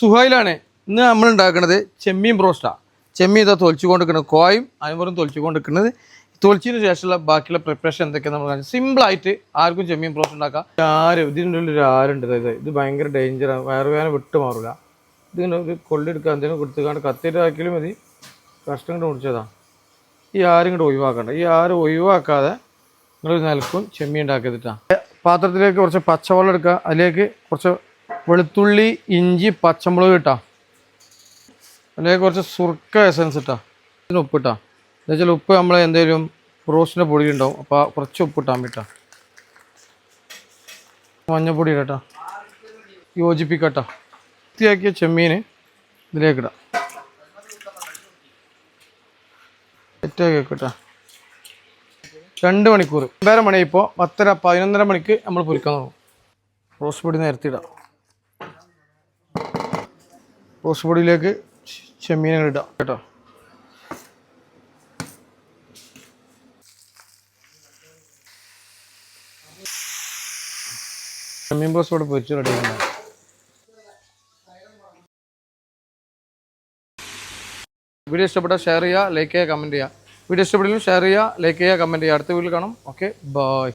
സുഹൈലാണ് ഇന്ന് നമ്മൾ ഉണ്ടാക്കുന്നത് ചെമ്മീൻ ബ്രോസ്റ്റാണ് ചെമ്മീൻ ഇതാ തൊലിച്ചു കൊണ്ടിരിക്കുന്നത് കോയും അതിമറും തൊലിച്ചു കൊണ്ടിരിക്കുന്നത് തൊലിച്ചതിന് ശേഷമുള്ള ബാക്കിയുള്ള പ്രിപ്പറേഷൻ എന്തൊക്കെയാണ് നമ്മൾ സിമ്പിളായിട്ട് ആർക്കും ചെമ്മീൻ ബ്രോസ്റ്റ് ഉണ്ടാക്കാം. ആര് ഇതിന്റെ ഉള്ളിൽ ഒരു ആരുണ്ട്. ഇത് ഇത് ഭയങ്കര ഡേഞ്ചറാണ് വയറുവേദന വിട്ടു മാറില്ല ഇതിങ്ങനെ ഒരു കൊള്ളെടുക്കുക എന്തെങ്കിലും കൊടുത്തുകൊണ്ട് കത്തിയിട്ടാക്കിയാലും മതി. കഷ്ടം കൊണ്ട് മുടിച്ചതാണ് ഈ ആരും ഇങ്ങോട്ട് ഒഴിവാക്കണ്ട. ഈ ആരും ഒഴിവാക്കാതെ നിങ്ങൾ നിലക്കും ചെമ്മീൻ ഉണ്ടാക്കിയതിട്ടാണ് പാത്രത്തിലേക്ക് കുറച്ച് പച്ചവെള്ളം എടുക്കുക. അതിലേക്ക് കുറച്ച് വെളുത്തുള്ളി ഇഞ്ചി പച്ചമുളക് ഇട്ടാ. അല്ലെങ്കിൽ കുറച്ച് സുർക്ക എസൻസ് ഇട്ടാ. ഇതിന് ഉപ്പിട്ടാ എന്ന് വെച്ചാൽ ഉപ്പ് നമ്മൾ എന്തെങ്കിലും റോസ്റ്റിന്റെ പൊടി ഉണ്ടാവും അപ്പോൾ കുറച്ച് ഉപ്പ് ഇട്ടാൻ പറ്റാ മഞ്ഞപ്പൊടി ഇടട്ടാ യോജിപ്പിക്കട്ടാ. വൃത്തിയാക്കിയ ചെമ്മീൻ ഇതിലേക്കിടാം സെറ്റാക്കി വെക്കട്ടാ രണ്ട് മണിക്കൂർ ഒമ്പതര മണി ഇപ്പോൾ പത്തര പതിനൊന്നര മണിക്ക് നമ്മൾ പൊരിക്കാൻ തുടങ്ങും. റോസ് പൊടി നിരത്തിയിടാം റോസ് പൊടിയിലേക്ക് ചെമ്മീനെ ഇടാം കേട്ടോ. ചെമ്മീൻ റോസ് പൊടി പൊരിച്ച് റെഡി ആക്കണം വീഡിയോ ഇഷ്ടപ്പെട്ടാൽ ഷെയർ ചെയ്യുക ലൈക്ക് ചെയ്യുക കമന്റ് ചെയ്യുക. വീഡിയോ ഇഷ്ടപ്പെട്ടില്ലെങ്കിൽ ഷെയർ ചെയ്യുക ലൈക്ക് ചെയ്യുക കമന്റ് ചെയ്യുക. അടുത്ത വീഡിയോയിൽ കാണാം. Okay bye